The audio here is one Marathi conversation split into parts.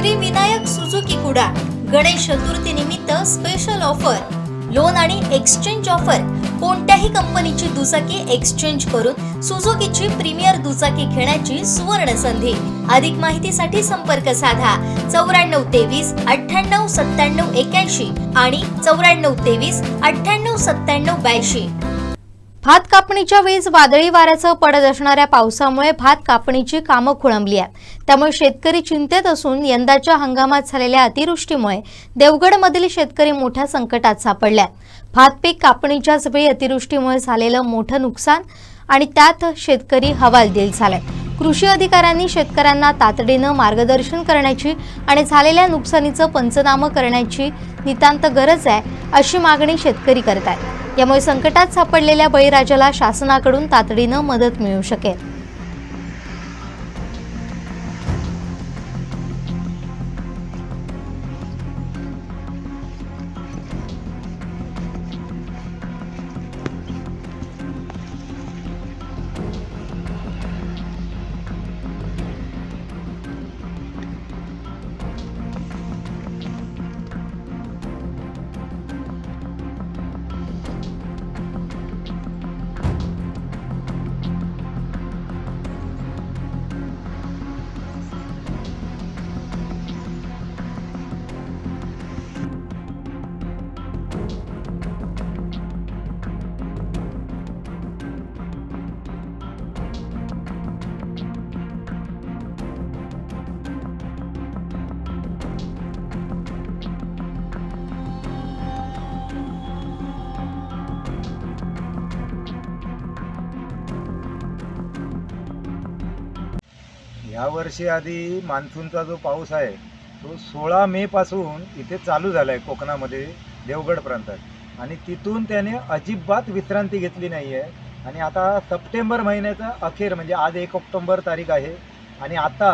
श्री विनायक सुझुकी कुडा गणेश चतुर्थी निमित्त स्पेशल ऑफर लोन आणि एक्सचेंज ऑफर कोणत्याही कंपनीची दुचाकी एक्सचेंज करून सुझुकीची प्रीमियर दुचाकी घेण्याची सुवर्ण संधी. अधिक माहितीसाठी संपर्क साधा. चौऱ्याण्णव तेवीस अठ्ठ्याण्णव सत्त्याण्णव एक्याऐंशी आणि चौऱ्याण्णव तेवीस अठ्ठ्याण्णव सत्त्याण्णव ब्याऐंशी. भात कापणीच्या वेळेस वादळी वाऱ्यासह पडत असणाऱ्या पावसामुळे भात कापणीची कामं खोळंबली आहेत. त्यामुळे शेतकरी चिंतेत असून यंदाच्या हंगामात झालेल्या अतिवृष्टीमुळे देवगडमधील शेतकरी मोठ्या संकटात सापडल्यात भात पीक कापणीच्याच वेळी अतिवृष्टीमुळे झालेलं मोठं नुकसान आणि त्यात शेतकरी हवालदिल झालाय कृषी अधिकाऱ्यांनी शेतकऱ्यांना तातडीनं मार्गदर्शन करण्याची आणि झालेल्या नुकसानीचं पंचनामं करण्याची नितांत गरज आहे अशी मागणी शेतकरी करत आहेत. यामुळे संकटात सापडलेल्या बळीराजाला शासनाकडून तातडीनं मदत मिळू शकेल. यावर्षी आधी मान्सूनचा जो पाऊस आहे तो सोळा मे पासून इथे चालू झाला आहे कोकणामध्ये देवगड प्रांतात. आणि तिथून त्याने अजिबात विश्रांती घेतली नाही आहे आणि आता सप्टेंबर महिन्याचा अखेर म्हणजे आज एक ऑक्टोंबर तारीख आहे. आणि आता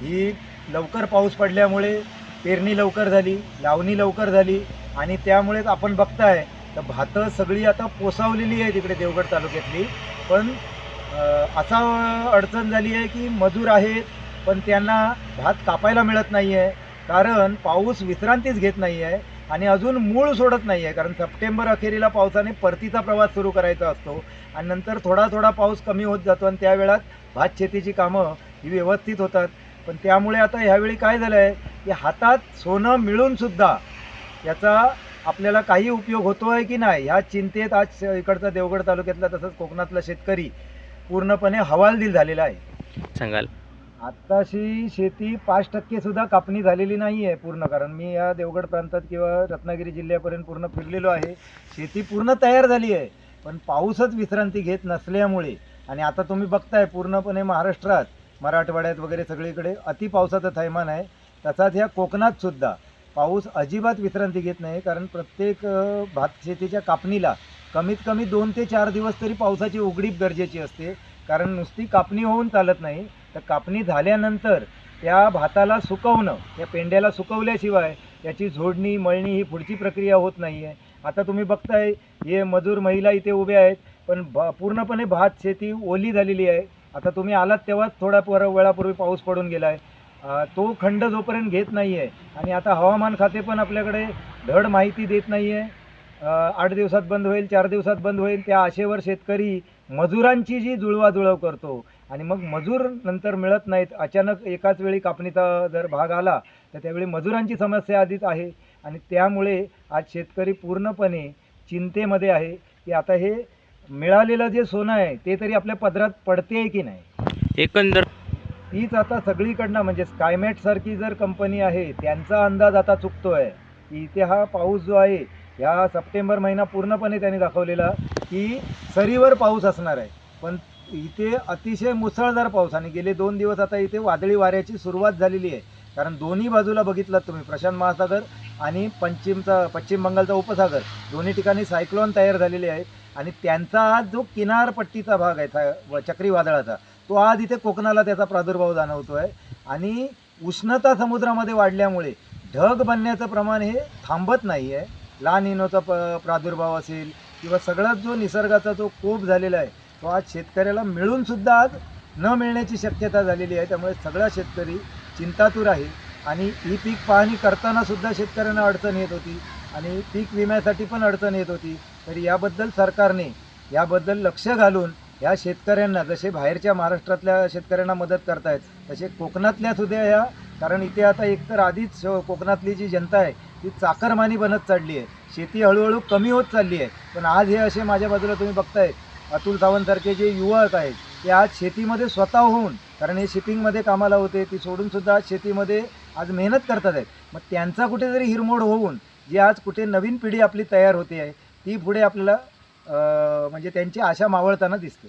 ही लवकर पाऊस पडल्यामुळे पेरणी लवकर झाली लावणी लवकर झाली. आणि त्यामुळेच आपण बघताय तर भातं सगळी आता पोसावलेली आहे तिकडे देवगड तालुक्यातली. पण असा अडचण झाली आहे की मजूर आहेत पण त्यांना भात कापायला मिळत नाही आहे कारण पाऊस विश्रांतीच घेत नाही आहे आणि अजून मूळ सोडत नाही आहे कारण सप्टेंबर अखेरीला पावसाने परतीचा प्रवास सुरू करायचा असतो आणि नंतर थोडा थोडा पाऊस कमी होत जातो आणि त्या वेळात भात शेतीची कामं ही व्यवस्थित होतात. पण त्यामुळे आता ह्यावेळी काय झालं आहे की हातात सोनं मिळूनसुद्धा याचा आपल्याला काही उपयोग होतो आहे की नाही ह्या चिंतेत आज इकडचा देवगड तालुक्यातला तसंच कोकणातला शेतकरी पूर्णपणे हवालदिल झालेला आहे. सांगाल. आत्ताशी शेती पाच टक्के सुद्धा कापणी झालेली नाही आहे पूर्ण कारण मी या देवगड प्रांतात किंवा रत्नागिरी जिल्ह्यापर्यंत पूर्ण फिरलेलो आहे. शेती पूर्ण तयार झाली आहे पण पाऊसच विश्रांती घेत नसल्यामुळे आणि आता तुम्ही बघताय पूर्णपणे महाराष्ट्रात मराठवाड्यात वगैरे सगळीकडे अति पावसाचं थैमान आहे. तसाच ह्या कोकणात सुद्धा पाऊस अजिबात विश्रांती घेत नाही कारण प्रत्येक भात शेतीच्या कापणीला कमीत कमी दोन ते चार दिवस तरी पावसाची उघडीप गरजेची असते. कारण नुसती कापणी होऊन चालत नाही. तर कापणी झाल्यानंतर त्या भाताला सुकवणं त्या पेंड्याला सुकवल्याशिवाय त्याची झोडणी मळणी ही पुढची प्रक्रिया होत नाही आहे आता तुम्ही बघताय हे मजूर महिला इथे उभ्या आहेत पण भ पूर्णपणे भात शेती ओली झालेली आहे. आता तुम्ही आलात तेव्हाच थोड्या पर वेळापूर्वी पाऊस पडून गेला आहे तो खंड जोपर्यंत घेत नाही आहे आणि आता हवामान खाते पण आपल्याकडे धड माहिती देत नाही आहे आठ दिवसात बंद होईल चार दिवसात बंद होईल त्या आशेवर शेतकरी मजुरांची जी जुळवाजुळव करतो. आणि मग मजूर नंतर मिळत नाहीत. अचानक एकाच वेळी कापणीचा जर भाग आला तर त्यावेळी मजुरांची समस्या आधीच आहे. आणि त्यामुळे आज शेतकरी पूर्णपणे चिंतेमध्ये आहे की आता हे मिळालेलं जे सोनं आहे ते तरी आपल्या पदरात पडते की नाही? एकंदर तीच आता सगळीकडनं म्हणजे स्कायमॅट सारखी जर कंपनी आहे त्यांचा अंदाज आता चुकतोय. की इथे हा पाऊस जो आहे ह्या सप्टेंबर महिना पूर्णपणे त्यांनी दाखवलेला की सरीवर पाऊस असणार आहे. पण इथे अतिशय मुसळधार पाऊस आणि गेले दोन दिवस आता इथे वादळी वाऱ्याची सुरुवात झालेली आहे. कारण दोन्ही बाजूला बघितलात तुम्ही प्रशांत महासागर आणि पश्चिमचा पश्चिम बंगालचा उपसागर दोन्ही ठिकाणी सायक्लॉन तयार झालेले आहेत आणि त्यांचा आज जो किनारपट्टीचा भाग आहे सा- व- चक्रीवादळाचा तो आज इथे कोकणाला त्याचा प्रादुर्भाव जाणवतो आहे आणि उष्णता समुद्रामध्ये वाढल्यामुळे ढग बनण्याचं प्रमाण हे थांबत नाही आहे लहान इनोचा प प्रादुर्भाव असेल किंवा सगळाच जो निसर्गाचा जो कोप झालेला आहे तो आज शेतकऱ्याला मिळूनसुद्धा आज न मिळण्याची शक्यता झालेली आहे. त्यामुळे सगळा शेतकरी चिंतातूर आहे आणि ही पीक पाहणी करतानासुद्धा शेतकऱ्यांना अडचण येत होती आणि पीक विम्यासाठी पण अडचण येत होती. तर याबद्दल सरकारने याबद्दल लक्ष घालून या शेतकऱ्यांना जसे बाहेरच्या महाराष्ट्रातल्या शेतकऱ्यांना मदत करतायत तसे कोकणातल्या सुद्धा या कारण इथे आता एक तर आधीच श- कोकणातली जी जनता आहे ती चाकरमानी बनत चालली आहे. शेती हळूहळू कमी होत चालली आहे. पण आज हे असे माझ्या बाजूला तुम्ही बघताय अतुल सावंतसारखे जे युवक आहेत ते आज शेतीमध्ये स्वतः होऊन कारण हे शिपिंगमध्ये कामाला होते ती सोडून सुद्धा आज शेतीमध्ये आज मेहनत करतात आहेत. मग त्यांचा कुठेतरी हिरमोड होऊन जी आज कुठे नवीन पिढी आपली तयार होते आहे ती पुढे आपल्याला म्हणजे त्यांची आशा मावळताना दिसते.